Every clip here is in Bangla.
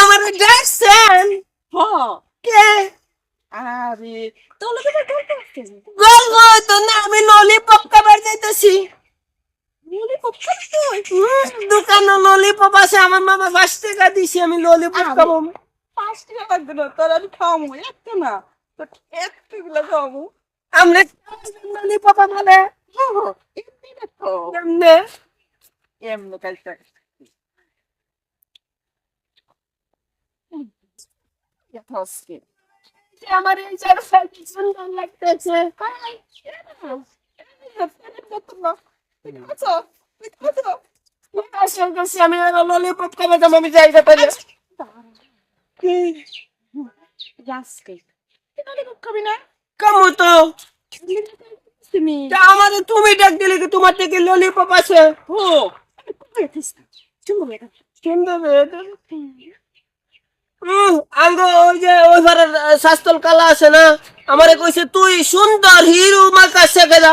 আমার দেখছেন কে আরে তোলে তো গল্প তো না আমি ললিপপ খাবার যাইতেছি দোকানে ললিপপ আছে আমার মামা পাঁচ টাকা দিছে আমি ললিপপ খাব। পাঁচ টাকা লাগবে না তোর আমি খাওয়াবো একটা না। তোর একটা গুলো খাওয়াবো। আমরা ললিপপ হ্যাঁ। এমনি এমনি কালটা আমার এই জায়গাটা সুন্দর লাগতেছে আমি ললিপপ খাবার দাম আমি জায়গা কামো তো তুমি? আমারে তুমি ডাক দিলে কি তোমার থেকে ললিপপ আছে? ও সুন্দর এটা হুম আঙ্গ ওই যে ওই ঘরের শাস্তল কালা আছে না? আমারে কইছে তুই সুন্দর হিরো মার কাছে গেলা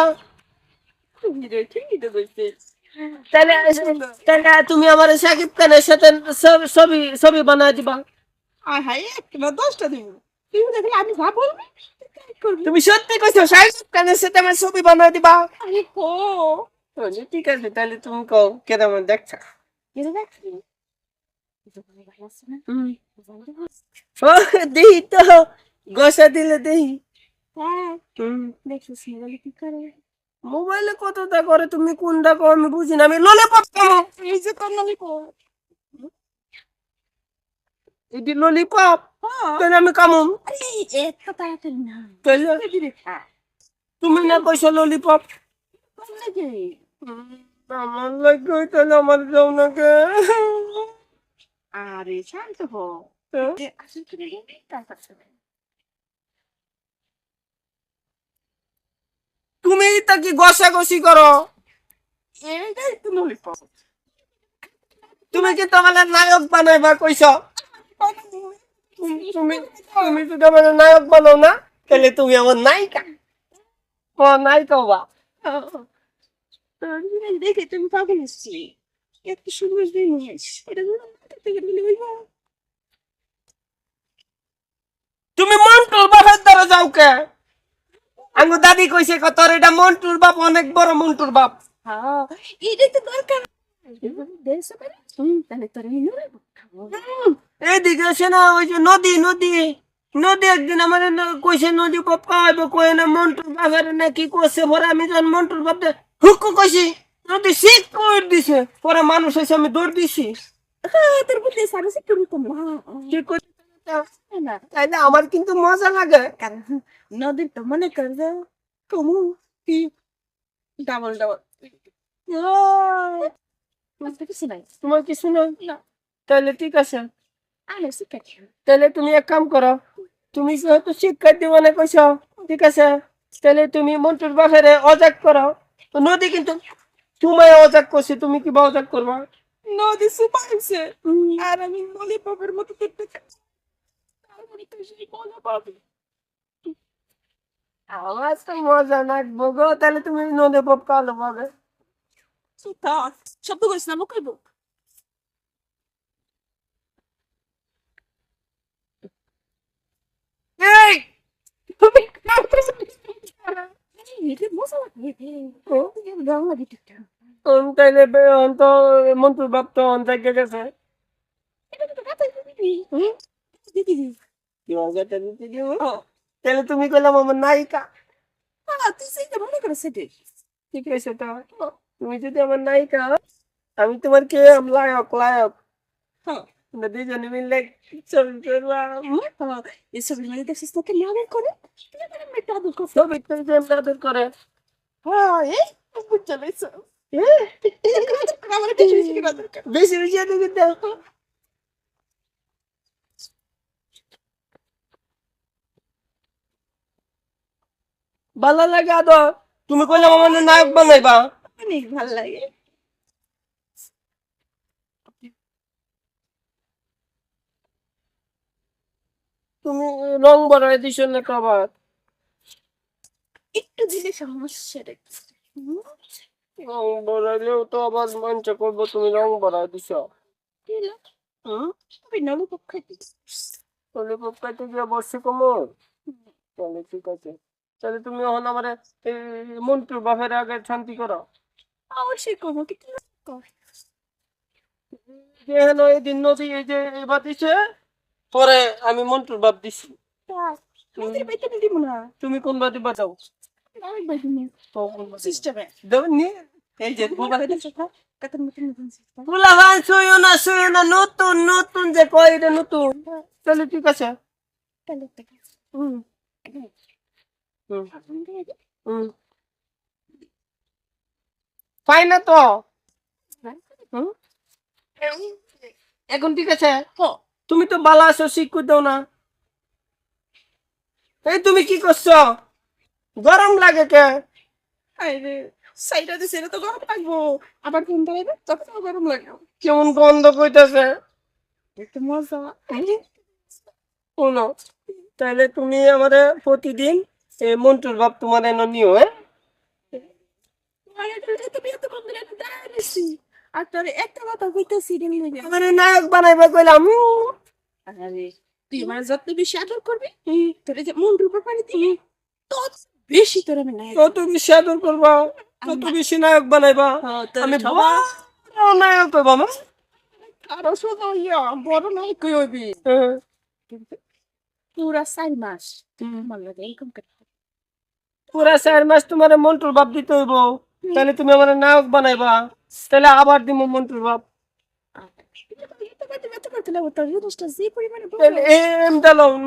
তাহলে তাহলে তুমি আমার সাকিব খানের সাথে ছবি- ছবি বানাই দিবা। দশটা দিব। তুমি দেখলে আমি করবি তুমি সত্যি কইছো সাকিব খানের সাথে আমার ছবি বানাই দিবা। আরে কো। ঠিক আছে তাহলে তুমি কও দেখছা? এটা দেখছি। দেহি তো গসা দিলে দেহি হ্যাঁ। মোবাইলে কতটা করে তুমি কোনটা কো আমি বুঝি না আমি ললিপপ খাব এই যে তোর কো এটি ললিপপ হ্যাঁ তাহলে আমি কামুন তুমি না কইছো ললিপপ আমার লাগে তাহলে আমার যাও না কে আরে শান্ত হো এ, আসল করে তারপর শোনে তুমি তাকে গসাগসি করো এইটাই তো ললিপপ তুমি কি তোমার নায়ক বানাইবা কইছ তুমি তুমি যদি আমার নায়ক বানাও না তাহলে তুমি আমার নায়িকা নায়িকা হবা দেখে তুমি এত সুন্দর এটা তুমি বাপের যাও কে আঙ্গু দাদি কইছে কত এটা মন্টুর বাপ অনেক বড় মন্টুর বাপ হ্যাঁ তো দরকার দেশ হুম তাহলে তোর এইদিকে আছে না ওই যে নদী নদী। নদী একদিন আমার কইছে নদী বাপ খাওয়াইবো কই না মন্টুর বাপের না কি করছে? পরে আমি যখন মন্টুর বাপ হুকু কইছি নদী শীত করে দিছে। পরে মানুষ এসে আমি দৌড় দিছি। হ্যাঁ তোর বুদ্ধি সারা সে করব তো। না কি করছি না তাইলে আমার কিন্তু মজা লাগে। নদীর তো মনে কর যে কমু কি? Double double. কিছু নাই। তোমার কি শুনো না। তাহলে ঠিক আছে। তাহলে তুমি এক কাম করো তুমি যেহেতু শিক্ষা দিব না কইছ ঠিক আছে? তাহলে তুমি মন্টুর বাপেরে অজাক করো। তো নদী কিন্তু তোমায় অজাক করছে তুমি কি অজাক করবা? নদী সুপাইছে আর আমি ললিপপের মতো দেখতে চাচ্ছি। তারপরে তো সেই মজা পাবে। আমার তো মজা লাগবো গো তাহলে তুমি নদী পপ কালো পাবে। শব্দ করিস না মুখ এই তুমি এটা মজা লাগে রে বাংলা দিতে উম, তাইলে বে- অন তো মন্টুর বাপ তো গেছে তাহলে তুমি কইলাম আমার নায়িকা। তুই সেইটা মনে করে সেটা ঠিক আছে তো তুমি যদি আমার নায়িকা আমি তোমার কে? লায়ক লায়ক। হ্যাঁ। আমরা দুজনে মিলে ছবি হ্যাঁ এই ছবির মধ্যে দেখছিস তোকে নাগর করে মেয়েটা আদর করছে ছবি তো যে আদর করে হ্যাঁ এই বুঝতে বেশি বেশি আদর করে আদর করতে হবে। ভালো লাগে আদর তুমি কইলাম আমার নায়ক বানাইবা অনেক ভালো লাগে তুমি রং বড়াই দিছো না কবার একটু দিলে সমস্যা রে বড়াইলেও তো আবার মঞ্চ করব তুমি রং বড়াই দিছ? হুম খাইতে ললিপপ খাইতে গিয়ে কমর তাহলে ঠিক আছে তাহলে তুমি এখন আমার মন্টুর বাপের আগে শান্তি করো অবশ্যই করব কিন্তু এই দিন নদী এই যে এবার দিছে পরে আমি মন্টুর বাপ দিছি। তুমি কোন বাদি বাজাও নি। এই যে না নতুন নতুন পোলা ভাই শুয়ো না শুয়ো না নতুন নতুন যে কয় এটা নতুন। তাহলে ঠিক আছে। পাই না তো। হুম? এখন ঠিক আছে। তুমি তো বালা আছো শিক্ষু দাও না। এই তুমি কি করছ? গরম লাগে কে? আরে সাইডা দিছে এটা তো গরম লাগবো। আবার ঘুম দাঁড়াইবে তখন গরম লাগবে কেমন গন্ধ কইতাছে? একটু মজা। শোনো তাহলে তুমি আমারে প্রতিদিন এই মন্টুর বাপ তোমার এনে নিও হ্যাঁ? তুমি এত কম দিলে দাঁড়াইছি আর তোর একটা কথা কইতেছি রে আমার নায়ক বানাইবা কইলাম আরে তুই আমার যত বেশি আদর করবি? তোর যে মন রূপে পানি দিবি? তত বেশি তোর আমি নাই যত বেশি আদর করবা। তত বেশি নায়ক বানাইবা। আমি বড় নায়ক হইবা মা আরও শুধু ইয়া বড় নাই কই হইবি। পুরা চার মাস আমার লাগে এরকম করে। পুরা চার মাস তোমার মন্টুর বাপ দিতে হইব। তাহলে তুমি আমার নায়ক বানাইবা। তাহলে আবার দিব মন্টুর বাপ।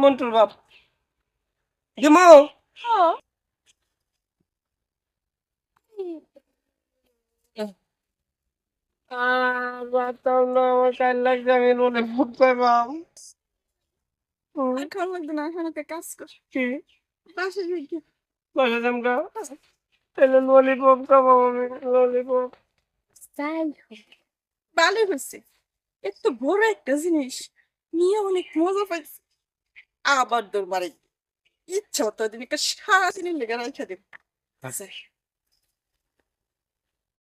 মন্টুর বাপ দিমো। আর বাতাও না আমার কাল লাগছে আমি রোলে ফুট পাইবাম আর লাগবে না এখন একটা কাজ কর বাসা তাহলে ললিপপ খাব আমি ললিপপ যাই হোক ভালোই হয়েছে এত বড় একটা জিনিস। নিয়ে অনেক মজা পাইছি। আবার দৌড় মারে ইচ্ছা মতো দিন একটা সারাদিনের লেগে রাখা দেব। যাই